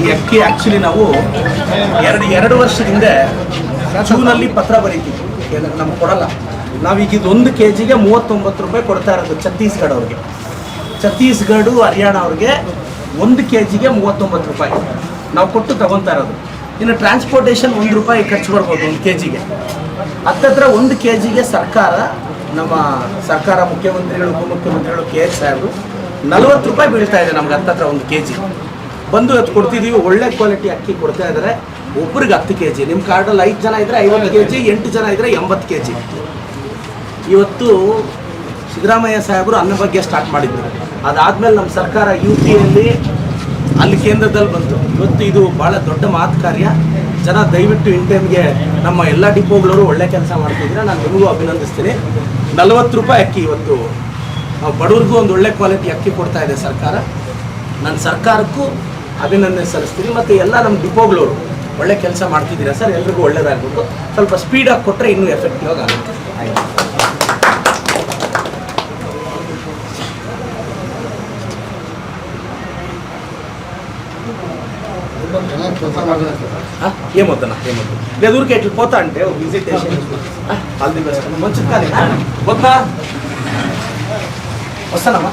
ಈ ಅಕ್ಕಿ ಆ್ಯಕ್ಚುಲಿ ನಾವು ಎರಡು ಎರಡು ವರ್ಷದ ಹಿಂದೆ ಜೂನಲ್ಲಿ ಪತ್ರ ಬರೀತೀವಿ. ಏನಕ್ಕೆ ನಮ್ಗೆ ಕೊಡಲ್ಲ. ನಾವೀಗ ಇದೊಂದು ಕೆ ಜಿಗೆ ಮೂವತ್ತೊಂಬತ್ತು ರೂಪಾಯಿ ಕೊಡ್ತಾ ಇರೋದು ಛತ್ತೀಸ್ಗಢ ಅವ್ರಿಗೆ. ಛತ್ತೀಸ್ಗಢ, ಹರಿಯಾಣ ಅವ್ರಿಗೆ ಒಂದು ಕೆ ಜಿಗೆ ಮೂವತ್ತೊಂಬತ್ತು ರೂಪಾಯಿ. ನಾವು ಕೊಟ್ಟು ತಗೊತಾ ಇರೋದು. ಇನ್ನು ಟ್ರಾನ್ಸ್ಪೋರ್ಟೇಷನ್ ಒಂದು ರೂಪಾಯಿ ಖರ್ಚು ಮಾಡ್ಬೋದು ಒಂದು ಕೆ ಜಿಗೆ ಹತ್ತತ್ರ ಒಂದು ಕೆ ಜಿಗೆ ಸರ್ಕಾರ, ನಮ್ಮ ಸರ್ಕಾರ ಮುಖ್ಯಮಂತ್ರಿಗಳು, ಉಪಮುಖ್ಯಮಂತ್ರಿಗಳು, ಕೆ ಎಸ್ ಸಾಹೇಬರು ನಲ್ವತ್ತು ರೂಪಾಯಿ ಬೀಳ್ತಾ ಇದೆ ನಮ್ಗೆ ಹತ್ತತ್ರ ಒಂದು ಕೆ ಜಿ ಬಂದು ಅದು ಕೊಡ್ತಿದ್ದೀವಿ ಒಳ್ಳೆ ಕ್ವಾಲಿಟಿ ಅಕ್ಕಿ ಕೊಡ್ತಾ ಇದ್ದಾರೆ ಒಬ್ರಿಗೆ ಹತ್ತು ಕೆ ಜಿ ನಿಮ್ಮ ಕಾರ್ಡಲ್ಲಿ ಐದು ಜನ ಇದ್ದರೆ ಐವತ್ತು ಕೆ ಜಿ ಎಂಟು ಜನ ಇದ್ದರೆ ಎಂಬತ್ತು ಕೆ ಜಿ ಇವತ್ತು ಸಿದ್ದರಾಮಯ್ಯ ಸಾಹೇಬರು ಅನ್ನ ಬಗ್ಗೆ ಸ್ಟಾರ್ಟ್ ಮಾಡಿದ್ರು. ಅದಾದಮೇಲೆ ನಮ್ಮ ಸರ್ಕಾರ ಯು ಪಿಯಲ್ಲಿ ಅಲ್ಲಿ ಕೇಂದ್ರದಲ್ಲಿ ಬಂತು. ಇವತ್ತು ಇದು ಭಾಳ ದೊಡ್ಡ ಮಾತು ಕಾರ್ಯ. ಜನ ದಯವಿಟ್ಟು ಇನ್ ಟೈಮ್ಗೆ ನಮ್ಮ ಎಲ್ಲ ಡಿಪೋಗಳವರು ಒಳ್ಳೆ ಕೆಲಸ ಮಾಡ್ತಿದ್ರೆ ನಾನು ನಿಮಗೂ ಅಭಿನಂದಿಸ್ತೀನಿ. ನಲವತ್ತು ರೂಪಾಯಿ ಅಕ್ಕಿ ಇವತ್ತು ಬಡವ್ರಿಗೂ ಒಂದು ಒಳ್ಳೆ ಕ್ವಾಲಿಟಿ ಅಕ್ಕಿ ಕೊಡ್ತಾ ಇದೆ ಸರ್ಕಾರ. ನನ್ನ ಸರ್ಕಾರಕ್ಕೂ ಅಭಿನಂದನೆ ಸಲ್ಲಿಸ್ತೀನಿ ಮತ್ತು ಎಲ್ಲ ನಮ್ಮ ಡಿಪೋಗಳವರು ಒಳ್ಳೆ ಕೆಲಸ ಮಾಡ್ತಿದ್ದೀರಾ ಸರ್ ಎಲ್ರಿಗೂ ಒಳ್ಳೇದಾಗ್ಬೇಕು ಸ್ವಲ್ಪ ಸ್ಪೀಡಾಗಿ ಕೊಟ್ಟರೆ ಇನ್ನೂ ಎಫೆಕ್ಟಿವ್ ಆಗುತ್ತೆ ಆಯ್ತು ఏమొద్దన్నా ఏమొద్దు లేదు ఊరికే ఇట్లా పోతా అంటే ఒక విజిటేషన్ ఆల్ ది బెస్ట్ మంచిది కానీ వద్దా వస్తానమ్మా